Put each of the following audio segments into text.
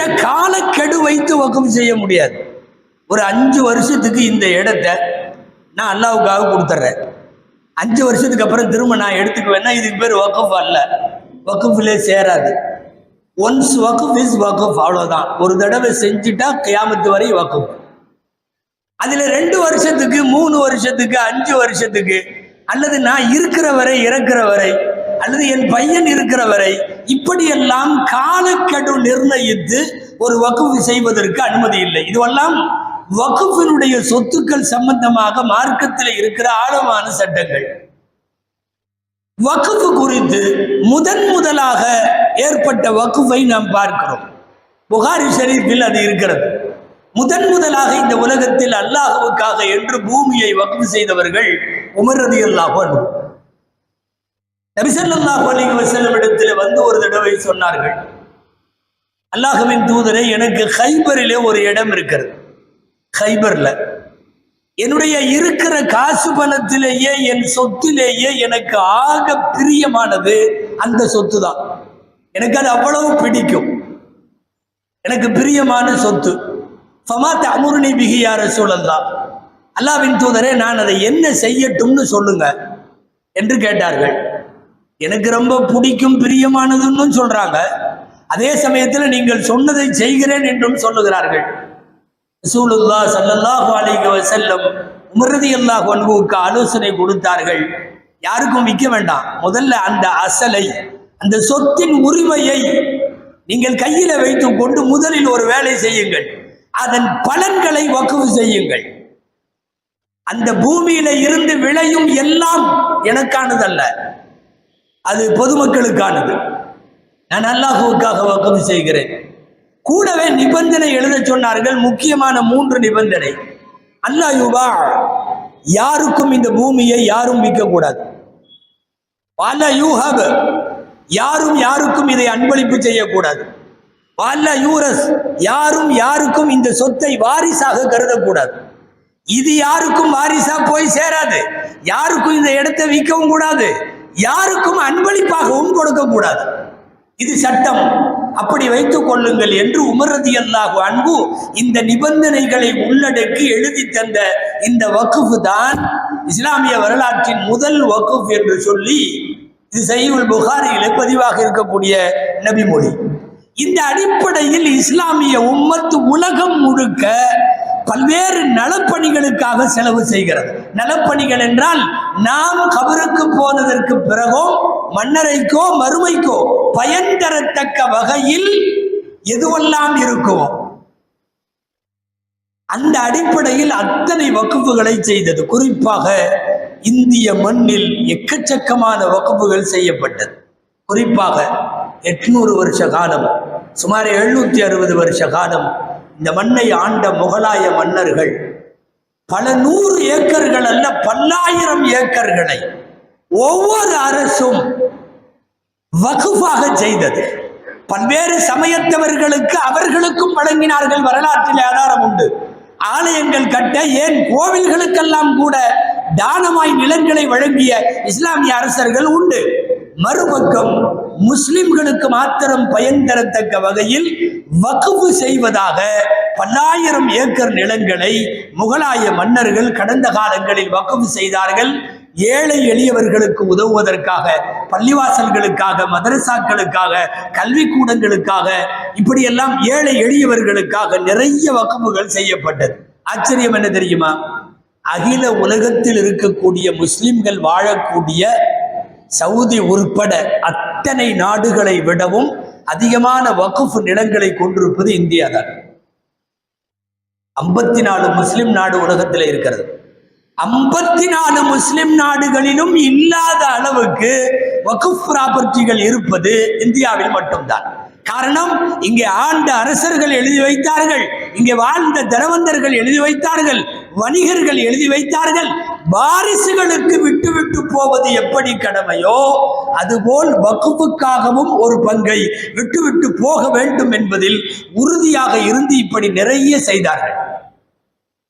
குறிப்பிட்ட காலக்கெடு வைத்து வக்கம் செய்ய முடியாது. ஒரு அஞ்சு வருஷத்துக்கு இந்த இடத்த நான் அல்லாவுக்காக கொடுத்துட்றேன். அஞ்சு வருஷத்துக்கு அப்புறம் திரும்ப நான் எடுத்துக்குவேன்னா இதுக்கு பேர் வக்குஃப் அல்ல. வக்குஃபிலே சேராது. ஒன்ஸ் வக்குஃப் இஸ் வக்குஃப் அவ்வளோதான் ஒரு தடவை செஞ்சுட்டா கியாமத்து வரை வக்குஃப். அதில் ரெண்டு வருஷத்துக்கு மூணு வருஷத்துக்கு அஞ்சு வருஷத்துக்கு அல்லது நான் இருக்கிற வரை இறக்குற வரை அல்லது என் பையன் இருக்கிற வரை இப்படியெல்லாம் காலக்கெடு நிர்ணயித்து ஒரு வகுப்பு செய்வதற்கு அனுமதி இல்லை. இதுவெல்லாம் வகுப்பினுடைய சொத்துக்கள் சம்பந்தமாக மார்க்கத்தில் இருக்கிற ஆழமான சட்டங்கள். வகுப்பு குறித்து முதன் முதலாக ஏற்பட்ட வகுப்பை நாம் பார்க்கிறோம். புகாரி ஷரீஃபில் அது இருக்கிறது. முதன் முதலாக இந்த உலகத்தில் அல்லாஹுவுக்காக என்று பூமியை வகுப்பு செய்தவர்கள் உமர் ரதி அல்லாஹ் நபிசல்லாஹு அலைஹி வஸல்லம் இடத்தில் வந்து ஒரு தடவை சொன்னார்கள். அல்லாஹுவின் தூதரை எனக்கு ஹைபரிலே ஒரு இடம் இருக்கிறது. ஹைபர்ல என்னுடைய இருக்கிற காசு பணத்திலேயே என் சொத்திலேயே எனக்கு ஆக பிரியமானது அந்த சொத்து தான் எனக்கு அது அவ்வளவு பிடிக்கும். எனக்கு பிரியமான சொத்து. ஃபமாத் அமுருணி பிகியார சூழல்லாம் அல்லாவின் தூதரே நான் அதை என்ன செய்யட்டும்னு சொல்லுங்க என்று கேட்டார்கள். எனக்கு ரொம்ப பிடிக்கும் பிரியமானதுன்னு சொல்றாங்க. அதே சமயத்தில் நீங்கள் சொன்னதை செய்கிறேன் என்றும் சொல்லுகிறார்கள். ரசூலுல்லா சல்லல்லாஹு அலைஹி வஸல்லம் உமரதி அல்லாஹ் ஒன்புக்கு ஆலோசனை கொடுத்தார்கள். யாருக்கும் விற்க வேண்டாம். முதல்ல அந்த அசலை அந்த சொத்தின் உரிமையை நீங்கள் கையில வைத்துக் கொண்டு முதலில் ஒரு வேலை செய்யுங்கள். அதன் பலன்களை வக்குவு செய்யுங்கள். அந்த பூமியில இருந்து விளையும் எல்லாம் எனக்கானதல்ல. அது பொதுமக்களுக்கானது. நான் அல்லாஹுவுக்காக வக்கம் செய்கிறேன். கூடவே நிபந்தனை எழுத சொன்னார்கள் முக்கியமான மூன்று நிபந்தனை. அல்லாஹ் யுபா யாருக்கும் இந்த பூமியை யாரும் விற்கக்கூடாது. பல யூஹப் யாரும் யாருக்கும் இதை அன்பளிப்பு செய்யக்கூடாது. பல யூரஸ் யாரும் யாருக்கும் இந்த சொத்தை வாரிசாக கருதக்கூடாது. இது யாருக்கும் வாரிசா போய் சேராது. யாருக்கும் இந்த இடத்தை விற்கவும் கூடாது. யாருக்கும் அன்பளிப்பாகவும் கொடுக்கக்கூடாது. இது சட்டம். அப்படி வைத்துக் கொள்ளுங்கள் என்று உமரதி அல்லாஹு அன்பு இந்த நிபந்தனைகளை உள்ளடக்கி எழுதி தந்த இந்த வக்குஃபு தான் இஸ்லாமிய வரலாற்றின் முதல் வக்குஃப் என்று சொல்லி இது சையுல் புகாரியிலே பதிவாக இருக்கக்கூடிய நபிமொழி. இந்த அடிப்படையில் இஸ்லாமிய உம்மத்து உலகம் முழுக்க பல்வேறு நலப்பணிகளுக்காக செலவு செய்கிறது. நலப்பணிகள் என்றால் நாம் கபருக்கு போனதற்கு பிறகோ மன்னரைக்கோ மறுமைக்கோ பயன் தரத்தக்க வகையில் எதுவெல்லாம் இருக்குமோ அந்த அடிப்படையில் அத்தனை வகுப்புகளை செய்தது. குறிப்பாக இந்திய மண்ணில் எக்கச்சக்கமான வகுப்புகள் செய்யப்பட்டது. குறிப்பாக எட்நூறு வருஷ காலம் சுமார் எழுநூத்தி அறுபது வருஷ காலம் இந்த மண்ணை ஆண்ட முகலாய மன்னர்கள் பல நூறு ஏக்கர்கள் அல்ல பல்லாயிரம் ஏக்கர்களை ஒவ்வொரு அரசும் வகுப்பாக செய்தது. பல்வேறு சமயத்தவர்களுக்கு அவர்களுக்கும் வழங்கினார்கள் வரலாற்றில் ஆதாரம் உண்டு. ஆலயங்கள் கட்ட ஏன் கோவில்களுக்கெல்லாம் கூட தானமாய் நிலங்களை வழங்கிய இஸ்லாமிய அரசர்கள் உண்டு. மறுபக்கம் முஸ்லிம்களுக்கு மாத்திரம் பயன் தரத்தக்க வகையில் வகுப்பு செய்வதாக பல்லாயிரம் ஏக்கர் நிலங்களை முகலாய மன்னர்கள் கடந்த காலங்களில் வகுப்பு செய்தார்கள். ஏழை எளியவர்களுக்கு உதவுவதற்காக பள்ளிவாசல்களுக்காக மதரசாக்களுக்காக கல்விக்கூடங்களுக்காக இப்படியெல்லாம் ஏழை எளியவர்களுக்காக நிறைய வகுப்புகள் செய்யப்பட்டது. ஆச்சரியம் என்ன தெரியுமா? அகில உலகத்தில் இருக்கக்கூடிய முஸ்லிம்கள் வாழக்கூடிய சவுதி உட்பட அத்தனை நாடுகளை விடவும் அதிகமான வகுப்பு நிலங்களை கொண்டிருப்பது இந்தியா தான். ஐம்பத்தி நாலு முஸ்லிம் நாடு உலகத்தில் இருக்கிறது. ஐம்பத்தி நாலு முஸ்லிம் நாடுகளிலும் இல்லாத அளவுக்கு வகுப் ப்ராப்பர்ட்டிகள் இருப்பது இந்தியாவில் மட்டும்தான். காரணம் இங்கே ஆண்ட அரசர்கள் எழுதி வைத்தார்கள் இங்கே வாழ்ந்த தனவந்தர்கள் எழுதி வைத்தார்கள் வணிகர்கள் எழுதி வைத்தார்கள் வாரிசுகளுக்கு விட்டு விட்டு போவது எப்படி கடமையோ அதுபோல் வகுப்புக்காகவும் ஒரு பங்கை விட்டு விட்டு போக வேண்டும் என்பதில் உறுதியாக இருந்து இப்படி நிறைய செய்தார்கள்.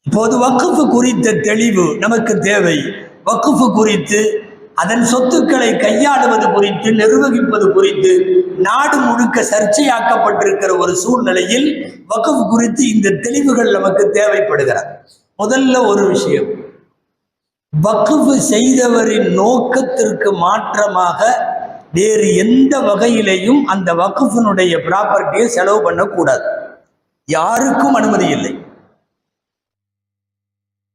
இப்போது வக்குஃபு குறித்த தெளிவு நமக்கு தேவை. வக்குஃபு குறித்து அதன் சொத்துக்களை கையாளுவது குறித்து நிர்வகிப்பது குறித்து நாடு முழுக்க சர்ச்சையாக்கப்பட்டிருக்கிற ஒரு சூழ்நிலையில் வக்குப்பு குறித்து இந்த தெளிவுகள் நமக்கு தேவைப்படுகிறது. முதல்ல ஒரு விஷயம். வக்குஃபு செய்தவரின் நோக்கத்திற்கு மாற்றமாக வேறு எந்த வகையிலையும் அந்த வக்குஃபினுடைய ப்ராப்பர்ட்டியை செலவு பண்ணக்கூடாது. யாருக்கும் அனுமதி இல்லை.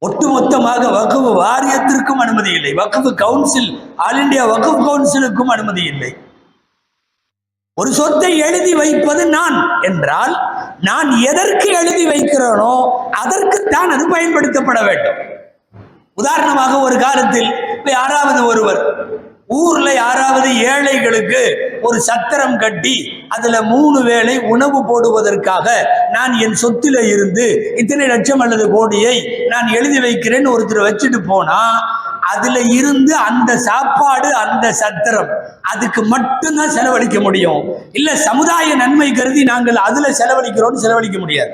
ஒட்டுமொத்தமாக வக்ஃப் வாரியத்திற்கும் அனுமதி இல்லை. Waqf council all India Waqf கவுன்சிலுக்கும் அனுமதி இல்லை. ஒரு சொத்தை எழுதி வைப்பது நான் என்றால் நான் எதற்கு எழுதி வைக்கிறேனோ அதற்குத்தான் அது பயன்படுத்தப்பட வேண்டும். உதாரணமாக ஒரு காலத்தில் இப்போ யாராவது ஒருவர் ஊர்ல யாராவது ஏழைகளுக்கு ஒரு சத்திரம் கட்டி அதுல மூணு வேளை உணவு போடுவதற்காக நான் என் சொத்தில இருந்து இத்தனை லட்சம் அல்லது கோடியை நான் எழுதி வைக்கிறேன்னு ஒருத்தர் வச்சுட்டு போனா அதுல இருந்து அந்த சாப்பாடு அந்த சத்திரம் அதுக்கு மட்டும்தான் செலவழிக்க முடியும். இல்ல சமுதாய நன்மை கருதி நாங்கள் அதுல செலவழிக்கிறோம்னு செலவழிக்க முடியாது.